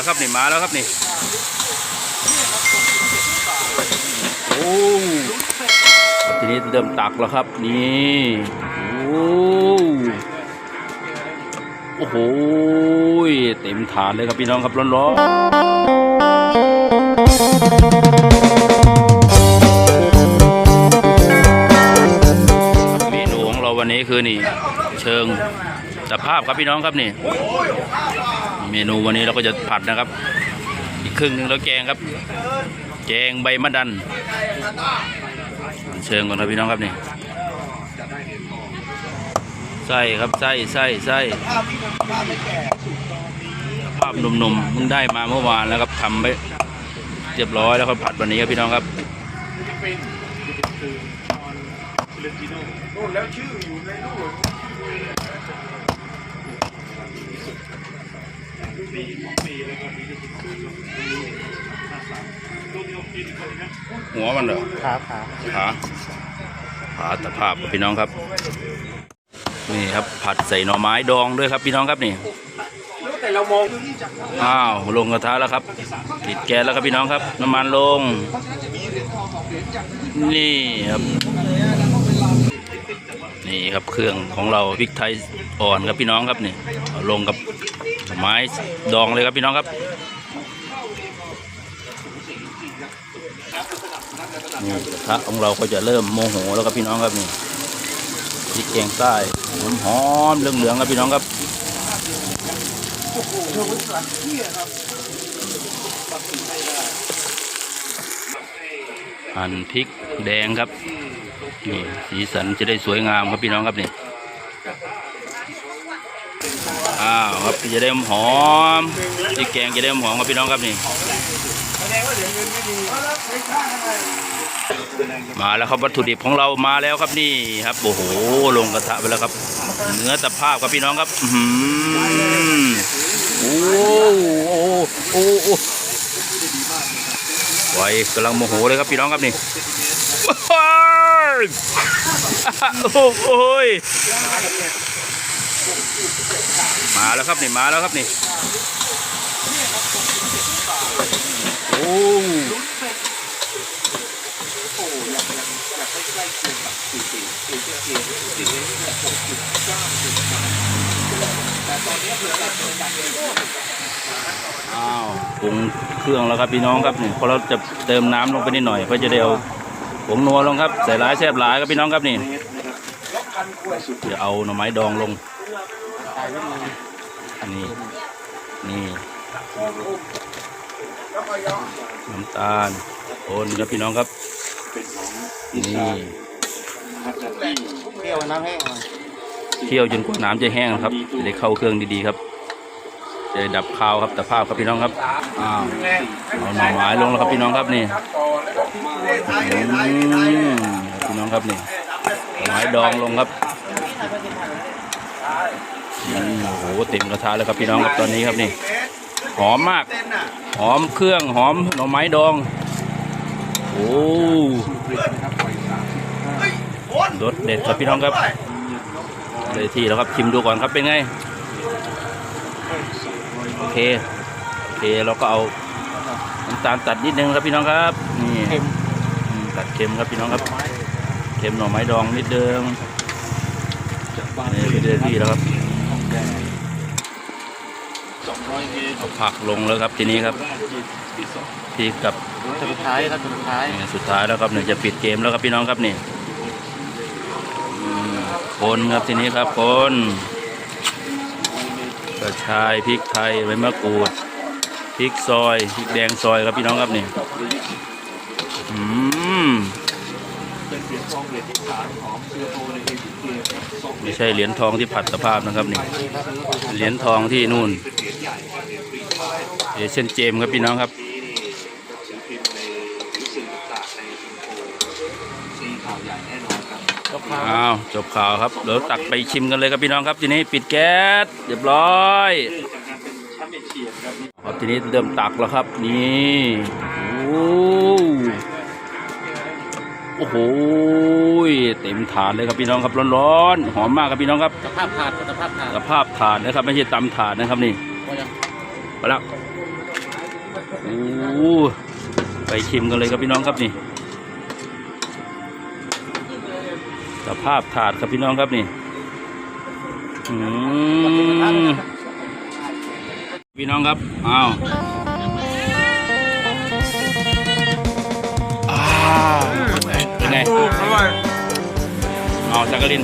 แล้วครับนี่มาแล้วครับนี่โอ้ทีนี้เริ่มตักแล้วครับนี่โอ้โอ้โหเต็มถาดเลยครับพี่น้องครับร้อนๆเมนูของเราวันนี้คือนี่ เชิงสภาพครับพี่น้องครับนี่ เมนูวันนี้เราก็จะผัดนะครับ อีกครึ่งหนึ่งแล้วแกงครับ แกงใบมะดัน เชิงก่อนครับพี่น้องครับนี่ไส้ครับไส้ไส้ไส้ภาพหนุ่มๆเพิ่งได้มาเมื่อวานแล้วครับทำไปเรียบร้อยแล้วก็ผัดวันนี้ครับพี่น้องครับหัวชื่ออยู่ในรู มันเหรอครับครับขาขาตะภาพพี่น้องครับ นี่ครับผัดใส่หน่อไม้ดองด้วยครับพี่น้องครับนี่แต่เรามองอ้าวลงกระทะแล้วครับติดแก๊สแล้วครับพี่น้องครับ น้ำมันลง นี่ครับนี่ครับเครื่องของเราพริกไทยอ่อนครับพี่น้องครับนี่เอาลงกับหน่อ ไม้ดองเลยครับพี่น้องครับนี่กระทะของเราก็จะเริ่มโมโหแล้วครับพี่น้องครับนี่พริกแกงใต้หอมๆเหลืองๆครับพี่น้องครับหั่นพริกแดงครับนี่สีสันจะได้สวยงามครับพี่น้องครับนี่ อ้าวครับจะได้หอมพริกแกงจะได้หอมครับพี่น้องครับนี่มาแล้วครับวัตถุดิบของเรามาแล้วครับนี่ครับโอ้โหลงกระทะไปแล้วครับ เนื้อตะภาพครับพี่น้องครับอื้อหือโอ้โหโอ้โหไฟกำลังโมโหเลยครับพี่น้องครับนี่โอ้ย มาแล้วครับนี่มาแล้วครับนี่โอ้อ้าวปรุงเครื่องแล้วครับพี่น้องครับนี่พอเราจะเติมน้ำลงไปนิดหน่อยเพื่อจะได้เอาผงนัวลงครับใส่หลายแซ่บหลายครับพี่น้องครับนี่เดี๋ยวเอาหน่อไม้ดองลง นี่นี่น้ำตาลโอนครับพี่น้องครับ นี่เปรี้ยวน้ำแห้งเคี่ยวจนกว่าน้ำจะแห้งครับ จะได้เข้าเครื่องดีๆครับ จะได้ดับคาวครับแต่ภาพครับพี่น้องครับอ้าวเอาหน่อไม้ลงแล้วครับพี่น้องครับนี่พี่น้องครับนี่หน่อไม้ดองลงครับ อืมโอ้โหเต็มกระทะแล้วครับพี่น้องครับตอนนี้ครับนี่ หอมมาก หอมเครื่องหอมหน่อไม้ดอง โอ้รสเด็ดครับพี่น้องครับเลยที่แล้วครับชิมดูก่อนครับเป็นไง โอเค โอเคเราก็เอาน้ำตาลตัดนิดนึงครับพี่น้องครับ นี่อืมตัดเค็มครับพี่น้องครับ เค็มหน่อไม้ดองนิดเดิมนี่เป็นเลยที่แล้วครับ เอาผักลงแล้วครับทีนี้ครับพริกกับสุดท้ายครับสุดท้ายนี่สุดท้ายแล้วครับเนี่ยจะปิดเกมแล้วครับพี่น้องครับนี่อืมคนครับทีนี้ครับคนกระชายพริกไทยใบมะกรูดพริกซอยพริกแดงซอยครับพี่น้องครับนี่อืม ไม่ใช่เหรียญทองที่ผัดสภาพนะครับนี่เหรียญทองที่นู่นเอเชียนเจมครับพี่น้องครับอ้าวจบข่าวครับเดี๋ยวตักไปชิมกันเลยครับพี่น้องครับทีนี้ปิดแก๊สเรียบร้อยครับทีนี้เริ่มตักแล้วครับนี่โอ้ โอ้โหเต็มถาดเลยครับพี่น้องครับร้อนๆหอมมากครับพี่น้องครับสภาพถาดสภาพถาดสภาพถาดนะครับ ไม่ใช่ตำถาดนะครับนี่ไปแล้วโอ้ไปชิมกันเลยครับพี่น้องครับนี่ สภาพถาดครับพี่น้องครับนี่พี่น้องครับอ้าวอ่า ไงอร่อยเอาสักกลิน